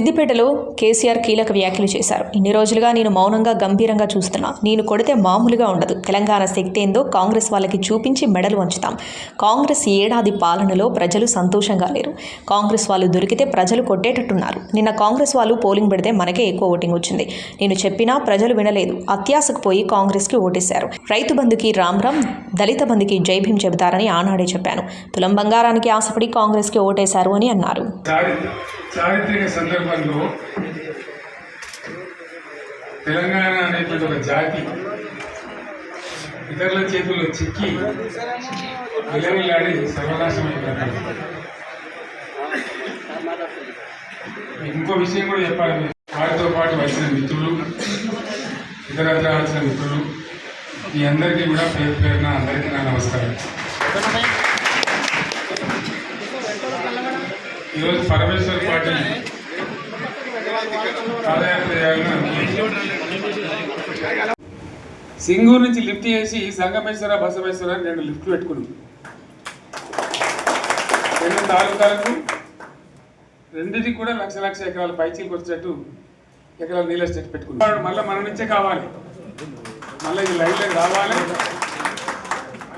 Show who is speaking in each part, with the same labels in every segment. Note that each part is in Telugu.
Speaker 1: సిద్దిపేటలో కేసీఆర్ కీలక వ్యాఖ్యలు చేశారు. ఇన్ని రోజులుగా నేను మౌనంగా గంభీరంగా చూస్తున్నా. నేను కొడితే మామూలుగా ఉండదు. తెలంగాణ శక్తి ఏందో కాంగ్రెస్ వాళ్ళకి చూపించి మెడలు వంచుతాం. కాంగ్రెస్ ఏడాది పాలనలో ప్రజలు సంతోషంగా లేరు. కాంగ్రెస్ వాళ్ళు దొరికితే ప్రజలు కొట్టేటట్టున్నారు. నిన్న కాంగ్రెస్ వాళ్ళు పోలింగ్ పెడితే మనకే ఎక్కువ ఓటింగ్ వచ్చింది. నేను చెప్పినా ప్రజలు వినలేదు. అత్యాశకు పోయి కాంగ్రెస్కి ఓటేశారు. రైతు బంధుకి రామ్ రామ్ దళిత బంధుకి జై చెబుతారని ఆనాడే చెప్పాను. తులం బంగారానికి ఆశపడి కాంగ్రెస్కి ఓటేశారు అని అన్నారు.
Speaker 2: చారిత్రక సందర్భంలో తెలంగాణ అనేటువంటి ఒక జాతి ఇతరుల చేతుల్లో చిక్కి విలవిలాడి సర్వనాశమైపోయింది. ఇంకో విషయం కూడా చెప్పాలి. వారితో పాటు వచ్చిన మిత్రులు ఇతరత్ర వచ్చిన మిత్రులు మీ అందరికీ కూడా పేరు పేరున అందరికీ నా నమస్కారం. ఈరోజు పరమేశ్వర్ పార్టీ పాదయాత్ర సింగూరు నుంచి లిఫ్ట్ చేసి సంగమేశ్వర బసవేశ్వర అని రెండు లిఫ్ట్లు పెట్టుకున్నాం. రెండు తాలూకాలకు రెండింటికి కూడా లక్ష లక్ష ఎకరాల పైచీలకు వచ్చేటట్టు ఎకరాల నీళ్ళ స్టేట్ పెట్టుకున్నాం. మళ్ళీ మన నుంచే కావాలి. మళ్ళీ ఇది లైన్లోకి రావాలి.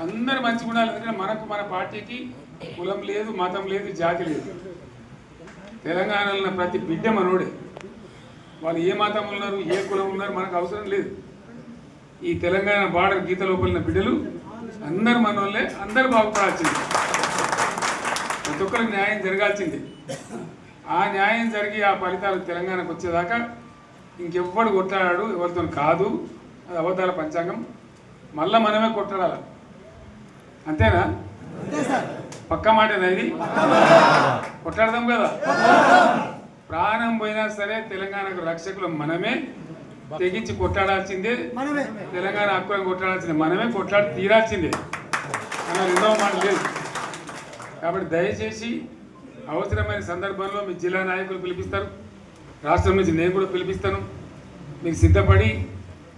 Speaker 2: అందరు మంచి గుణాలు. ఎందుకంటే మనకు మన పార్టీకి కులం లేదు మతం లేదు జాతి లేదు. తెలంగాణలో ఉన్న ప్రతి బిడ్డ మనోడే. వాళ్ళు ఏ మతం ఉన్నారు ఏ కులం ఉన్నారు మనకు అవసరం లేదు. ఈ తెలంగాణ బార్డర్ గీత లోపలిన బిడ్డలు అందరు మనోళ్ళే అందరు బాగుపడాల్సింది. ప్రతి ఒక్కరికి న్యాయం జరగాల్సింది. ఆ న్యాయం జరిగి ఆ ఫలితాలు తెలంగాణకు వచ్చేదాకా ఇంకెవ్వడు కొట్లాడాడు ఎవరితో కాదు. అది అబద్ధాల పంచాంగం. మళ్ళా మనమే కొట్లాడాలి? అంతేనా? పక్క మాటేనా ఇది కొట్లాడదాం కదా? ప్రాణం పోయినా సరే తెలంగాణకు రక్షకులు మనమే. తెగించి కొట్లాడాల్సిందే. తెలంగాణ హక్కులను కొట్లాడాల్సిందే. మనమే కొట్లాడి తీరాల్సిందే. అన్న రెండవ మాట లేదు. కాబట్టి దయచేసి అవసరమైన సందర్భంలో మీ జిల్లా నాయకులు పిలిపిస్తారు. రాష్ట్రం నుంచి నేను కూడా పిలిపిస్తాను. మీకు సిద్ధపడి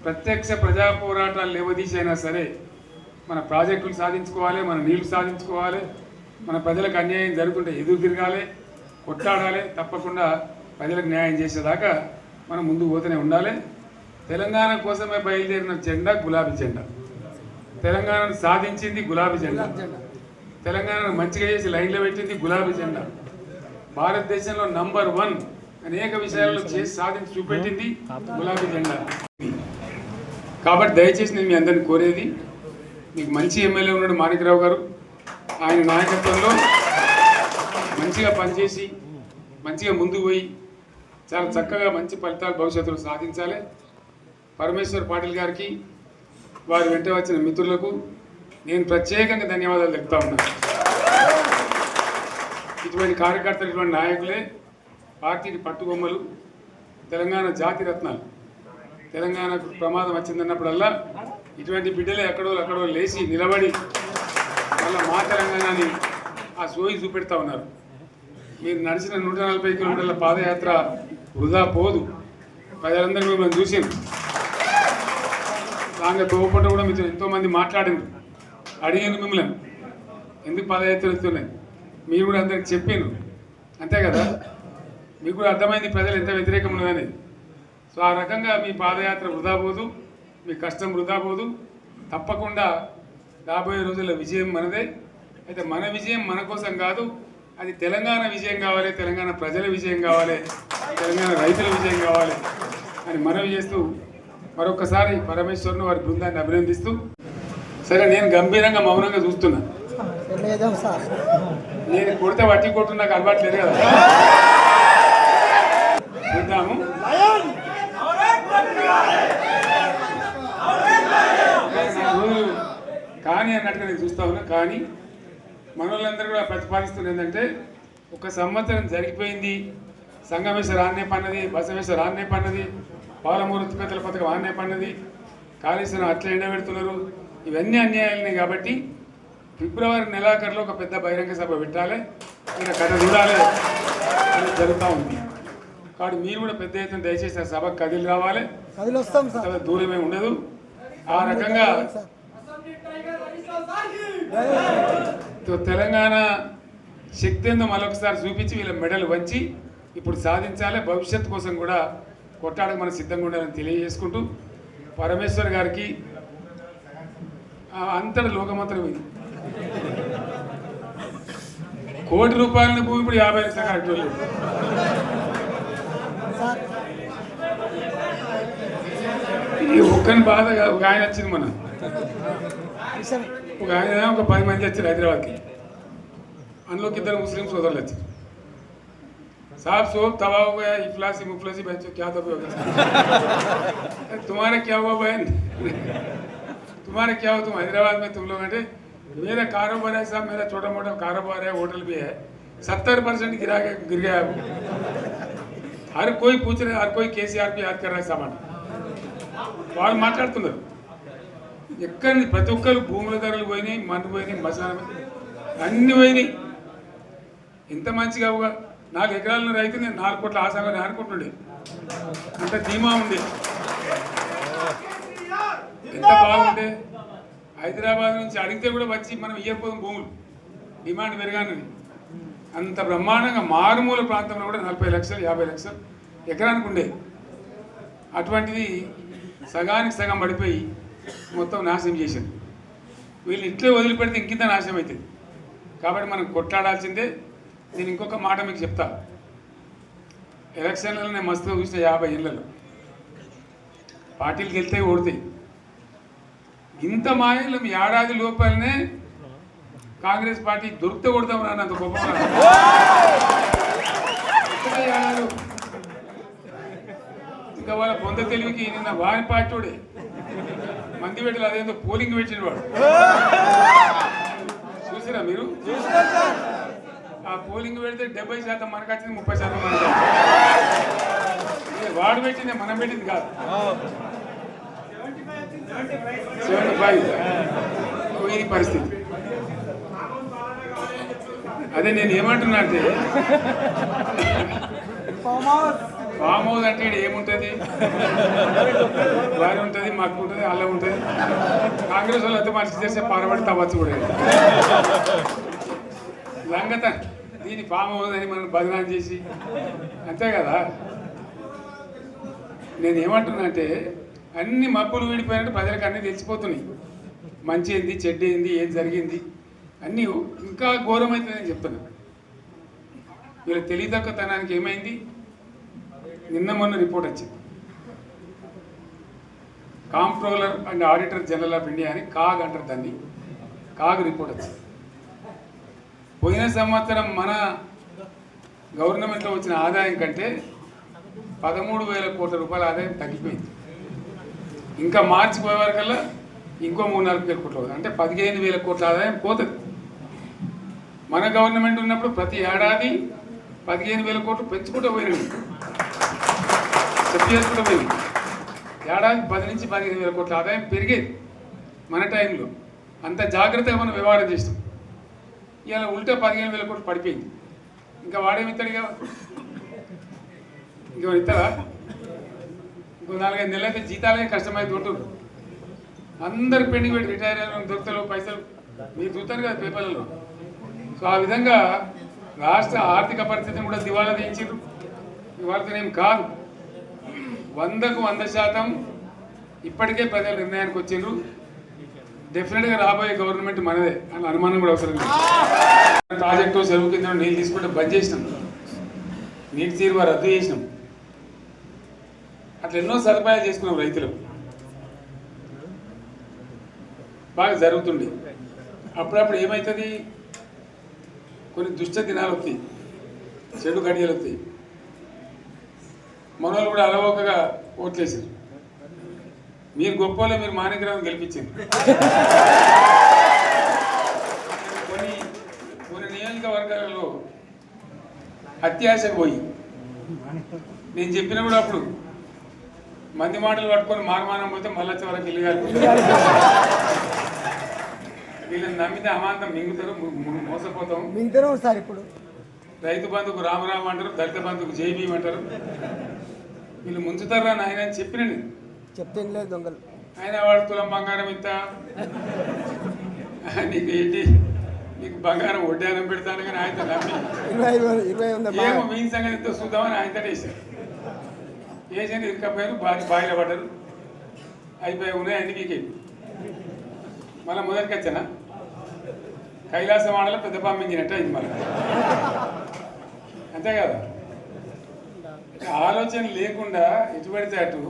Speaker 2: ప్రత్యక్ష ప్రజా పోరాటాలు లేవదీసి అయినా సరే మన ప్రాజెక్టులు సాధించుకోవాలి మన నీళ్ళు సాధించుకోవాలి మన ప్రజలకు అన్యాయం జరుగుతుంటే ఎదురు తిరగాలి కొట్లాడాలి తప్పకుండా ప్రజలకు న్యాయం చేసేదాకా మనం ముందుకు పోతూనే ఉండాలి. తెలంగాణ కోసమే బయలుదేరిన జెండా గులాబీ జెండా. తెలంగాణను సాధించింది గులాబీ జెండా. తెలంగాణను మంచిగా చేసి లైన్లో పెట్టింది గులాబీ జెండా. భారతదేశంలో నంబర్ వన్ అనేక విషయాల్లో చేసి సాధించి చూపెట్టింది గులాబీ జెండా. కాబట్టి దయచేసి నేను మీ అందరిని కోరేది మీకు మంచి ఎమ్మెల్యే ఉన్నాడు మాణికరావు గారు. ఆయన నాయకత్వంలో మంచిగా పనిచేసి మంచిగా ముందుకు పోయి చాలా చక్కగా మంచి ఫలితాలు భవిష్యత్తులో సాధించాలి. పరమేశ్వర్ పాటిల్ గారికి వారి వెంట వచ్చిన మిత్రులకు నేను ప్రత్యేకంగా ధన్యవాదాలు తెలుపుతా ఉన్నాను ఇటువంటి కార్యకర్తలు ఇటువంటి నాయకులే పార్టీకి పట్టుబొమ్మలు. తెలంగాణ జాతి రత్నాలు. తెలంగాణకు ప్రమాదం వచ్చిందన్నప్పుడల్లా ఇటువంటి బిడ్డలే ఎక్కడో ఎక్కడో లేచి నిలబడి మళ్ళీ మా తెలంగాణని ఆ సోయి చూపెడతా ఉన్నారు. మీరు నడిచిన నూట నలభై కిలోమీటర్ల పాదయాత్ర వృధా పోదు. ప్రజలందరూ మిమ్మల్ని చూసింది దాంట్లో తోపంట కూడా మీతో ఎంతోమంది మాట్లాడింది అడిగాను మిమ్మల్ని. ఎందుకు పాదయాత్ర వస్తున్నాయి మీరు కూడా అందరికి చెప్పాను అంతే కదా? మీకు కూడా అర్థమైంది ప్రజలు ఎంత వ్యతిరేకం ఉన్నదని. సో ఆ రకంగా మీ పాదయాత్ర వృధా పోదు. మీ కష్టం వృధా పోదు. తప్పకుండా రాబోయే రోజుల్లో విజయం మనదే. అయితే మన విజయం మన కోసం కాదు అది తెలంగాణ విజయం కావాలి తెలంగాణ ప్రజల విజయం కావాలి తెలంగాణ రైతుల విజయం కావాలి అని మనవి చేస్తూ మరొకసారి పరమేశ్వరుని వారి బృందాన్ని అభినందిస్తూ సరే నేను గంభీరంగా మౌనంగా చూస్తున్నా. నేను కొడితే వట్టి కొట్టు నాకు అలవాటు లేదు కదా చూద్దాము రోజు అన్నట్టుగా నేను చూస్తా ఉన్నా కానీ మన వాళ్ళందరూ కూడా ప్రతిపాదిస్తుంది ఏంటంటే ఒక సంవత్సరం జరిగిపోయింది సంగమేశ్వర ఆన్నే పన్నది బసవేశ్వర ఆన్నే పన్నది పాలమూరు తిప్పతల పథకం ఆన్నే పన్నది కాళేశ్వరం అట్లా ఎండబెడుతున్నారు ఇవన్నీ అన్యాయాలనే కాబట్టి ఫిబ్రవరి నెలాఖరులో ఒక పెద్ద బహిరంగ సభ పెట్టాలి. ఇక్కడ కథ చూడాలి. అని జరుగుతూ ఉంది. కాబట్టి మీరు కూడా పెద్ద ఎత్తున దయచేసి ఆ సభకు కదిలి రావాలి. దూరమే ఉండదు. ఆ రకంగా తెలంగాణ శక్తి ఏందో మరొకసారి చూపించి వీళ్ళ మెడలు వంచి ఇప్పుడు సాధించాలి. భవిష్యత్తు కోసం కూడా కొట్టాడకు మనం సిద్ధంగా ఉండాలని తెలియజేసుకుంటూ పరమేశ్వర్ గారికి అంతటి లోకమంతరం ఇది కోటి రూపాయల భూమి ఇప్పుడు యాభై లక్షల కరెక్ట్ ఈ ఒక్కని బాధ ఒక ఆయన వచ్చింది మన ఒక ఆయన ఒక పది మంది వచ్చారు హైదరాబాద్కి అందులోకి ఇద్దరు ముస్లిం సోదరులు వచ్చారు साहब सोब तबाह हो गया इफलासी मुफलसी बच्चों क्या दबे हो गए तुम्हारा क्या हुआ बहन तुम्हारा क्या हुआ तुम हैदराबाद में तुम लोग बैठे मेरा कारोबार है साहब मेरा छोटा मोटा कारोबार है होटल भी है सत्तर परसेंट गिरा के गिर गया अब हर कोई पूछ रहे हर कोई केसीआर पे याद कर रहा है सामान వాళ్ళు మాట్లాడుతున్నారు ఎక్కడ ప్రతి ఒక్కరు భూముల ధరలు పోయినాయి మన్ను పోయినాయి మసాలా అన్ని పోయినాయి. ఎంత మంచిగా ఒక నాలుగు ఎకరాల రైతు నేను నాలుగు కోట్ల ఆశాగా ఆడుకుంటుండే అంత ధీమా ఉంది ఎంత బాగుండే. హైదరాబాద్ నుంచి అడిగితే కూడా వచ్చి మనం ఇయ్యకపోదాం భూములు. డిమాండ్ పెరగానని అంత బ్రహ్మాండంగా మారుమూల ప్రాంతంలో కూడా నలభై లక్షలు యాభై లక్షలు ఎకరానికి ఉండే. అటువంటిది సగానికి సగం పడిపోయి మొత్తం నాశనం చేసింది వీళ్ళు ఇట్లే వదిలిపెడితే ఇంకింత నాశనం అవుతుంది కాబట్టి మనం కొట్లాడాల్సిందే. నేను ఇంకొక మాట మీకు చెప్తా. ఎలక్షన్లలో నేను మస్తుగా చూసిన యాభై ఏళ్ళలో. పార్టీలు గెలితే ఓడతాయి. ఇంత మాయలు మీ ఏడాది లోపలనే కాంగ్రెస్ పార్టీ దొరికితే కొడతాం రానంత గొప్ప ఇంకా వాళ్ళ పొంద తెలివికి నిన్న వారి పార్టీ మంది పెట్టాలి అదేందో పోలింగ్ పెట్టిన వాడు. చూసిరా మీరు? ఆ పోలింగ్ పెడితే డెబ్బై శాతం మనకు వచ్చింది ముప్పై శాతం మనకు వాడు పెట్టింది మనం పెట్టింది కాదు. సెవెంటీ ఫైవ్ ఇది పరిస్థితి. అదే నేను ఏమంటున్నా అంటే
Speaker 3: ఫామ్ హౌస్
Speaker 2: అంటే ఏముంటుంది? వారి ఉంటుంది మాకు ఉంటుంది అలా ఉంటుంది. కాంగ్రెస్ వాళ్ళు అయితే మనిషి చేసే పారబడి తవ్వచ్చు కూడా. లంగత దీని ఫామ్ హౌస్ అని మనం బదనాం చేసి అంతే కదా? నేను ఏమంటున్నా అంటే అన్ని మబ్బులు వీడిపోయినట్టు ప్రజలకు అన్నీ తెలిసిపోతున్నాయి. మంచి ఏంది చెడ్డ ఏంది ఏం జరిగింది? అన్నీ ఇంకా ఘోరమైతుందని చెప్తున్నా. వీళ్ళ తెలియదక్కతనానికి ఏమైంది? నిన్న మొన్న రిపోర్ట్ వచ్చింది. Comptroller and Auditor General of India అని కాగ్ అంటారు దాన్ని. కాగ్ రిపోర్ట్ వచ్చింది. పోయిన సంవత్సరం మన గవర్నమెంట్లో వచ్చిన ఆదాయం కంటే పదమూడు వేల కోట్ల రూపాయల ఆదాయం తగ్గిపోయింది. ఇంకా మార్చి పోయే వరకల్లా ఇంకో మూడు నాలుగు వేల కోట్లు అంటే పదిహేను వేల కోట్ల ఆదాయం పోతుంది. మన గవర్నమెంట్ ఉన్నప్పుడు ప్రతి ఏడాది పదిహేను వేల కోట్లు పెంచుకుంటూ పోయినాడు చెప్పి ఏడాది పది నుంచి పదిహేను వేల కోట్ల ఆదాయం పెరిగేది మన టైంలో అంత జాగ్రత్తగా మనం వ్యవహారం చేస్తాం. ఇలా ఉల్టా పదిహేను వేల కోట్లు పడిపోయింది. ఇంకా వాడేమి ఇస్తాడుగా ఇంకేమైనా ఇస్తారా ఇంకో నాలుగైదు నెలలు అయితే జీతాలే కష్టమై ఉంటుండ్రు అందరు పెండింగ్ పెట్టి రిటైర్ అయిన దొరుకుతారు పైసలు. మీరు చూస్తారు కదా పేపర్లలో. సో ఆ విధంగా రాష్ట్ర ఆర్థిక పరిస్థితిని కూడా దివాలా తీయించారు ఇవాళతోనేం కాదు. వందకు వంద శాతం ఇప్పటికే ప్రజల నిర్ణయానికి వచ్చిండ్రు. డెఫినెట్గా రాబోయే గవర్నమెంట్ మనదే అని అనుమానం కూడా అవసరం లేదు. ప్రాజెక్టు చెరువు కింద నీళ్ళు తీసుకుంటే బంద్ చేసినాం. నీటి తీరువ రద్దు చేసినాం. అట్లా ఎన్నో సదుపాయాలు చేసుకున్నాం రైతులు. బాగా జరుగుతుండే. అప్పుడప్పుడు ఏమవుతుంది కొన్ని దుష్ట దినాలు వస్తాయి. చెడు గడియలు వస్తాయి. మనోళ్ళు కూడా అలవోకగా ఓట్లేసారు మీరు గొప్పలో మీరు మాణిగ్రహం గెలిపించారు. కొన్ని కొన్ని నియోజకవర్గాలలో అత్యాశకు పోయి. నేను చెప్పిన కూడా అప్పుడు మంది మాటలు పట్టుకొని మారమానం పోతే మళ్ళీ వరకు ఇల్లు కాలిపోతారు వీళ్ళని నమ్మితే అమాంతం మింగుతారు మోసపోతాం.
Speaker 3: మిగతాను సార్ ఇప్పుడు.
Speaker 2: రైతు బంధుకు రామరామ అంటారు దళిత బంధుకు జై భీమ్ అంటారు. వీళ్ళు ముంచుతారా నాయన అని చెప్పిన నేను.
Speaker 3: చెప్తే లేదు దొంగలు.
Speaker 2: ఆయన వాడు తులం బంగారం ఇంత నీకు ఏంటి? నీకు బంగారం వడ్డానం పెడతాను కానీ ఆయన ఏమో మీ సంగతి ఎంతో చూద్దామని ఆయన వేసారు వేసాను ఇరుకపోయారు బావి బావిలో పడ్డారు. అయిపోయి ఉన్నాయి అన్ని వీకే మళ్ళీ మొదటికి వచ్చానా? కైలాసం వాడలో పెద్ద పంపించినట్టు అయింది మళ్ళీ. అంతే కదా? ఆలోచన లేకుండా ఎటువంటి అటు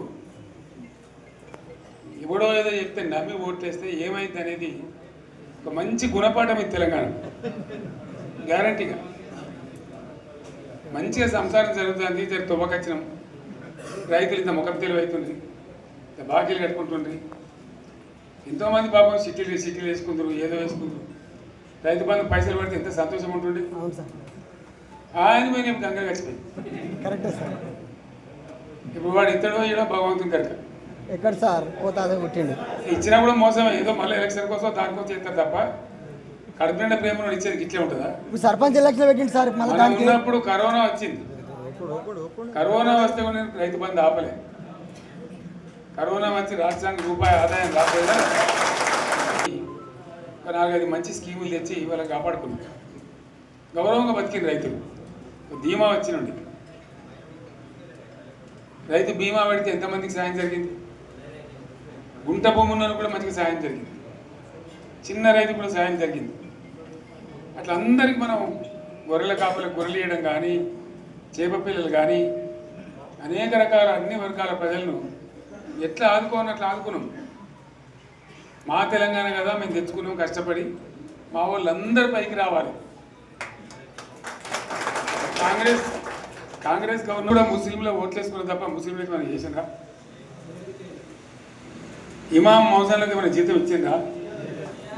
Speaker 2: ఎవడో ఏదో చెప్తే నమ్మి ఓట్లేస్తే ఏమైంది అనేది ఒక మంచి గుణపాఠం ఇది తెలంగాణ. గ్యారంటీగా. మంచిగా సంసారం జరుగుతుంది జర తువ్వకచ్చినాం. రైతులు ఇంత ముఖం తెలివి అవుతుంది ఇంత బాకీలు కట్టుకుంటుండ్రి. ఎంతోమంది పాపం సిటీలు సిటీలు వేసుకుంటారు ఏదో వేసుకుంటారు రైతు బంధు పైసలు పడితే ఎంత సంతోషం ఉంటుండే. ఆయన పోయి నేను గంగ గచ్చిపోయి
Speaker 3: కరెక్టే సార్.
Speaker 2: ఇప్పుడు వాడు ఇతడో ఈడో భగవంతుని కనుక
Speaker 3: ఎక్కడ సార్? పోతే అదే పుట్టిండు.
Speaker 2: ఇచ్చినా కూడా మోసం ఏదో మళ్ళీ ఎలక్షన్ కోసం దానికోసం చేస్తారు తప్ప కడుపు నిండా ప్రేమ ఇచ్చేది ఇట్లే ఉంటుందా?
Speaker 3: ఇప్పుడు సర్పంచ్ ఎలక్షన్ పెట్టిండు సార్ మళ్ళీ
Speaker 2: ఉన్నప్పుడు కరోనా వచ్చింది. కరోనా వస్తే కూడా నేను రైతు బంధు ఆపలే. కరోనా వచ్చి రాష్ట్రానికి రూపాయి ఆదాయం రాలేదా ఒక నాలుగైదు మంచి స్కీములు తెచ్చి వాళ్ళని కాపాడుకున్నాం. గౌరవంగా బతికిన రైతులు. ధీమా వచ్చినండి. రైతు బీమా పెడితే ఎంతమందికి సాయం జరిగింది? గుంట భూములను కూడా మంచిగా సాయం జరిగింది. చిన్న రైతు కూడా సాయం జరిగింది. అట్లా అందరికి మనం గొర్రెల కాపులకు గొర్రెలు ఇవ్వడం కానీ చేప పిల్లలు కానీ అనేక రకాల అన్ని వర్గాల ప్రజలను ఎట్లా ఆదుకోని అట్లా ఆదుకున్నాం. మా తెలంగాణ కదా మేము తెచ్చుకున్నాం కష్టపడి మా వాళ్ళందరూ పైకి రావాలి. కాంగ్రెస్ కాంగ్రెస్ గవర్నర్ కూడా ముస్లింలు ఓట్లేసుకున్న తప్ప ముస్లింలకు మనం చేసిందా ఇమాం మౌసాలకు మన జీతం ఇచ్చిందా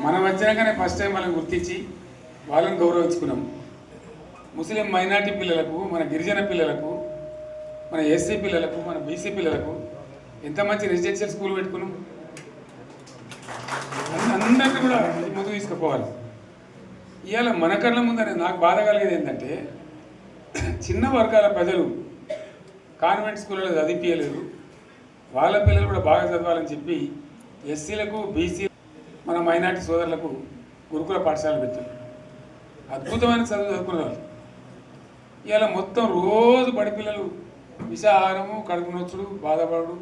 Speaker 2: మనం వచ్చినాకనే ఫస్ట్ టైం వాళ్ళని గుర్తించి వాళ్ళని గౌరవించుకున్నాం. ముస్లిం మైనార్టీ పిల్లలకు మన గిరిజన పిల్లలకు మన ఎస్సీ పిల్లలకు మన బీసీ పిల్లలకు ఎంత మంచి రెసిడెన్షియల్ స్కూల్ పెట్టుకున్నాం? అందరినీ కూడా ముందు తీసుకుపోవాలి. ఇవాళ మన కళ్ళ ముందనే నాకు బాధ కలిగేది ఏంటంటే చిన్న వర్గాల ప్రజలు కాన్వెంట్ స్కూళ్ళలో చదివించలేదు వాళ్ళ పిల్లలు కూడా బాగా చదవాలని చెప్పి ఎస్సీలకు బీసీ మన మైనార్టీ సోదరులకు గురుకుల పాఠశాలలు పెట్టారు. అద్భుతమైన చదువు చదువుకునే వాళ్ళు. ఇవాళ మొత్తం రోజు బడి పిల్లలు విషాహారము కడుపు నొచ్చుడు బాధపడు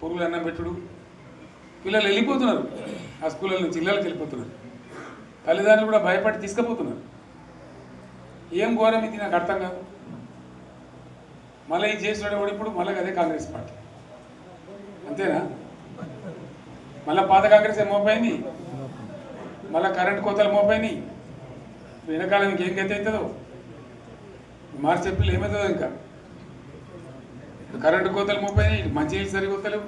Speaker 2: పురుగులు అన్నం పెట్టుడు. పిల్లలు వెళ్ళిపోతున్నారు. ఆ స్కూళ్ళ నుంచి ఇళ్ళకి వెళ్ళిపోతున్నారు. తల్లిదండ్రులు కూడా భయపడి తీసుకుపోతున్నారు. ఏం ఘోరం ఇది నాకు అర్థం కాదు. మళ్ళీ చేసినాడు కూడా ఇప్పుడు? మళ్ళీ అదే కాంగ్రెస్ పార్టీ. అంతేనా? మళ్ళీ పాత కాంగ్రెస్ ఏ మోపైంది? మళ్ళీ కరెంట్ కోతలు మోపైనాయి వెనకాల ఇంకేం గతి అవుతుందో? మార్చి ఏప్రిల్ ఏమవుతుందో ఇంకా? కరెంటు కోతలు మోపైనాయి మంచి నీళ్ళు సరిగా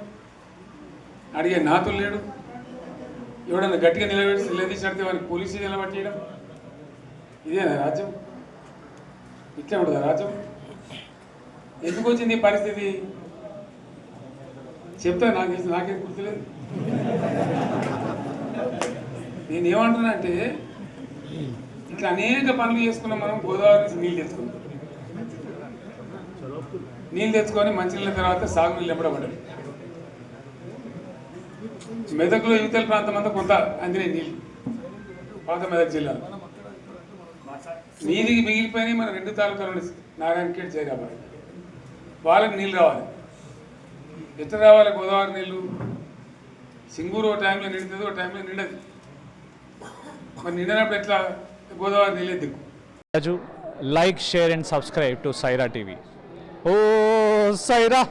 Speaker 2: అడిగే నాతులు లేడు. ఎవడన్నా గట్టిగా నిలబెట్టి లేదు అడితే వాడిని పోలీసు నిలబట్టేయడం? ఇదేనా రాజ్యం? ఇట్లా ఉండదా రాజ్యం? ఎందుకు వచ్చింది ఈ పరిస్థితి? చెప్తా నాకు తెలిసి నాకేం గుర్తులేదు. నేను ఏమంటున్నానంటే ఇట్లా అనేక పనులు చేసుకున్నాం మనం గోదావరి నుంచి నీళ్ళు తెచ్చుకున్నాం. నీళ్ళు తెచ్చుకొని మంచినీళ్ళ తర్వాత సాగునీళ్ళు ఎంబడబడ్డాయి మెదక్లో యువతల ప్రాంతం అంతా కొంత అందినాయి నీళ్ళు. పాత మెదక్ జిల్లాలో నీటికి మిగిలిపోయినాయి మన రెండు తాలూకాలు ఉన్నాయి. నారాయణఖేడ్ జైరాబాద్. వాళ్ళకి నీళ్ళు రావాలి. ఎట్లా రావాలి గోదావరి నీళ్ళు? సింగూరు ఓ టైంలో నిండుతుంది ఓ టైంలో నిండదు. మరి నిండినప్పుడు ఎట్లా గోదావరి నీళ్ళే దిక్కు
Speaker 4: Raju like share and subscribe to Saira TV oh Sye Raa